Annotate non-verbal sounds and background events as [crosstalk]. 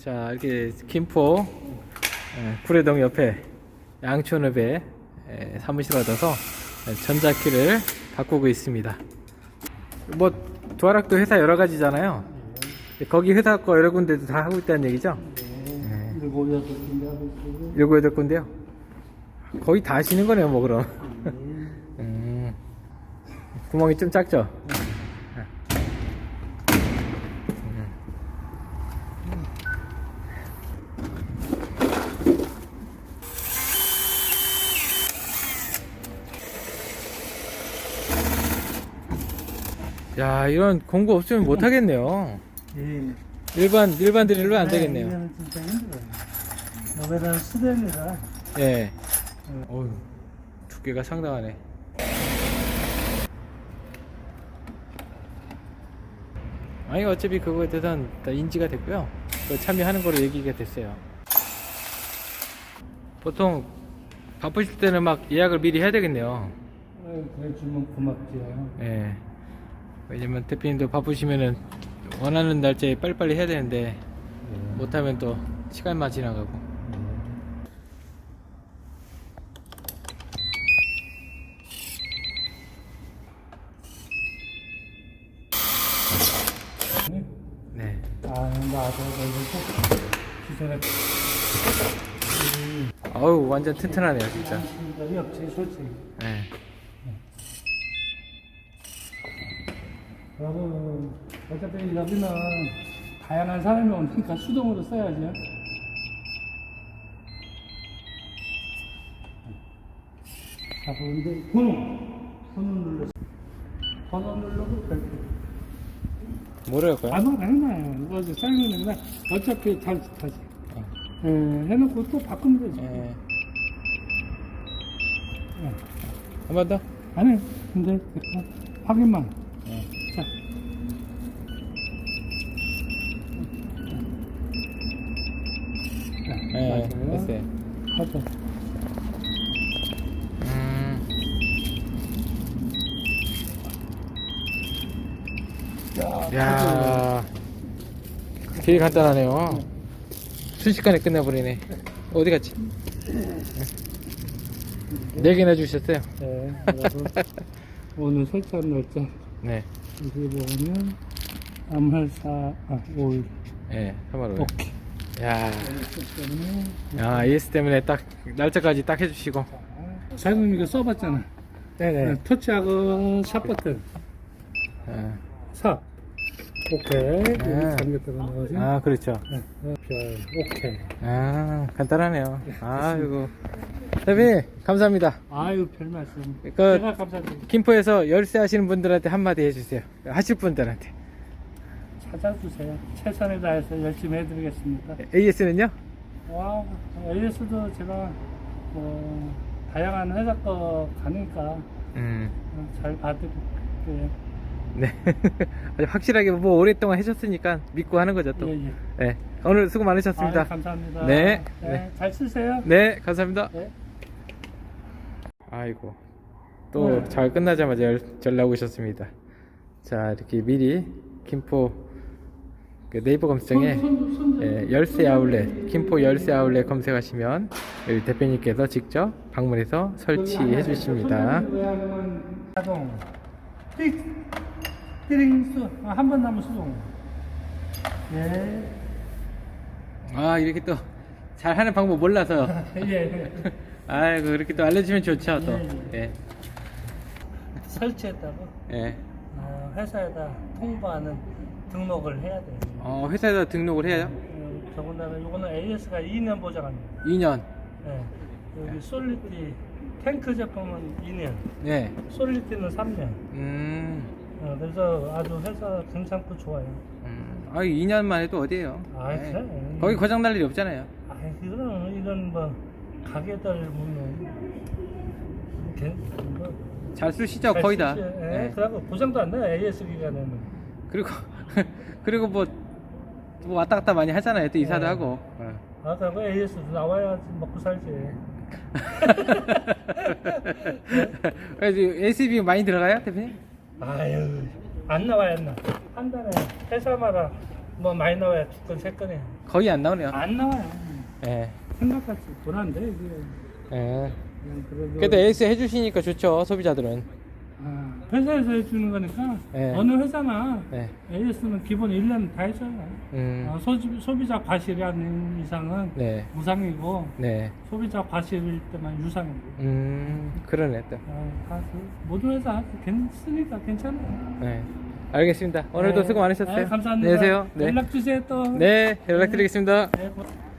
자 이렇게 김포 예, 구례동 옆에 양촌읍에 예, 사무실 얻어서 예, 전자키를 바꾸고 있습니다. 뭐 도화락도 회사 여러 가지잖아요. 거기 회사 거 여러 군데도 다 하고 있다는 얘기죠? 예. 하고 있고. 일곱 여덟 군데요. 거의 다 하시는 거네요, 뭐 그럼. [laughs] 음, 구멍이 좀 작죠? 야, 이런 공구 없으면 못 하겠네요. 예. 일반 일반 드릴로 안 네, 되겠네요. 이거는 진짜 힘들어요. 여기다 수대입니다. 예. 어휴, 두께가 상당하네. 아니 어차피 그거에 대해서는 다 인지가 됐고요. 또 참여하는 거로 얘기가 됐어요. 보통 바쁘실 때는 막 예약을 미리 해야 되겠네요. 어, 그래 주면 고맙지요. 예. 왜냐면 대표님도 바쁘시면은 원하는 날짜에 빨리빨리 해야 되는데 못하면 또 시간만 지나가고. 네. 아, 이거 기세가 아우 완전 튼튼하네요 진짜. 솔직히. 네. 그리고 어차피 여기는 다양한 사람이 오니까 수동으로 써야죠. 자, 근데 번호, 번호 눌렀어. 번호 누르고 별표. 뭐라 할까요? 안 해놔요. 이거 이제 설명인데 어차피 잘 다시. 예, 해놓고 또 바꾸면 되지. 예. 예. 한번 더? 안 해. 근데 됐고. 확인만. 예. 자. 맞아요. 됐어요. 하자. 음. 야, 되게 간단하네요. 순식간에 끝내버리네. 어디 갔지? 네 개나 주셨어요. 네, 오늘 설치한 날짜 네, 여기 보면 암할사 아, 5일 네, 3월 5일. 오케이 야, 야, AS 때문에 딱 날짜까지 딱 해주시고. 이거 써봤잖아 네네. 터치하고 샵 버튼 아, 삽 오케이 아. 잠겼다가 아, 그렇죠. 네, 네, 별 오케이 아, 간단하네요. 아이고. 대표님, 감사합니다. 아유 별 말씀 그- 제가 감사드립니다 김포에서 열쇠 하시는 분들한테 한마디 해주세요. 하실 분들한테. 찾아주세요 최선을 다해서 열심히 해드리겠습니다 AS는요? 와 AS도 제가 뭐 다양한 회사 거 가니까 음, 잘 봐드릴게요 네. [laughs] 아주 확실하게 뭐 오랫동안 하셨으니까 믿고 하는 거죠, 또. 예, 예. 네. 오늘 수고 많으셨습니다. 아유, 감사합니다 네, 네, 네. 잘 쓰세요 네, 감사합니다. 네. 아이고. 또 네. 잘 끝나자마자 열- 전락 오셨습니다. 자, 이렇게 미리 김포 그 네이버 검색에 예, 열쇠 아울렛, 김포 열쇠 아울렛 검색하시면 여기 대표님께서 직접 방문해서 설치해 주십니다. 자동 띡 띠링 수 한 번 남은 수동 예 아, 이렇게 또 잘 하는 방법 몰라서. [laughs] 예. [laughs] 아이고, 이렇게 또 알려주면 좋죠, 또. 예, 예. 설치했다고 예. 어, 회사에다 통보하는 등록을 해야 돼요. 어, 회사에다 등록을 해요? 어, 더군다나 이거는 AS가 2년 보장합니다. 2년. 예. 여기 솔리티 탱크 제품은 2년, 네. 솔리티는 3년. 음. 어, 그래서 아주 회사 괜찮고 좋아요. 음. 아, 2년만 해도 어디에요? 아, 예. 그래. 거기 고장 날 일이 없잖아요. 아, 이거는 이건 뭐 가게들 보면 괜- 뭐 잘 쓰시죠, 잘 거의 다. 예, 예. 그리고 보장도 안 나요 AS 기간에는. 그리고 [laughs] 그리고 뭐, 뭐 왔다 갔다 많이 하잖아요. 또 이사도 네. 하고. 어. 아, 그리고 AS도 나와야지 먹고 살지. [laughs] 그래서 SB 많이 들어가요, 대표님? 아유, 안 나와야 안 나. 한 달에 회사마다 뭐 많이 나와야 두 건, 세 건에. 거의 안 나오네요. 안 나와요. 예. 생각같이 돈한데 이게 예. 그냥 그래도. 그래도 AS 해주시니까 좋죠 소비자들은. 아, 회사에서 해주는 거니까 네. 어느 회사나 네. AS는 기본 1년 다 해줘요. 음. 어, 소비, 소비자 과실이 아닌 이상은 네. 무상이고 네. 소비자 과실일 때만 유상이고. 음. 그러네 또. 어, 다 그, 모든 회사 괜찮으니까 괜찮아요. 네. 알겠습니다. 오늘도 네. 수고 많으셨어요. 네, 감사합니다. 안녕히 계세요. 네. 연락 주세요 또. 네. 연락드리겠습니다. 네, 고-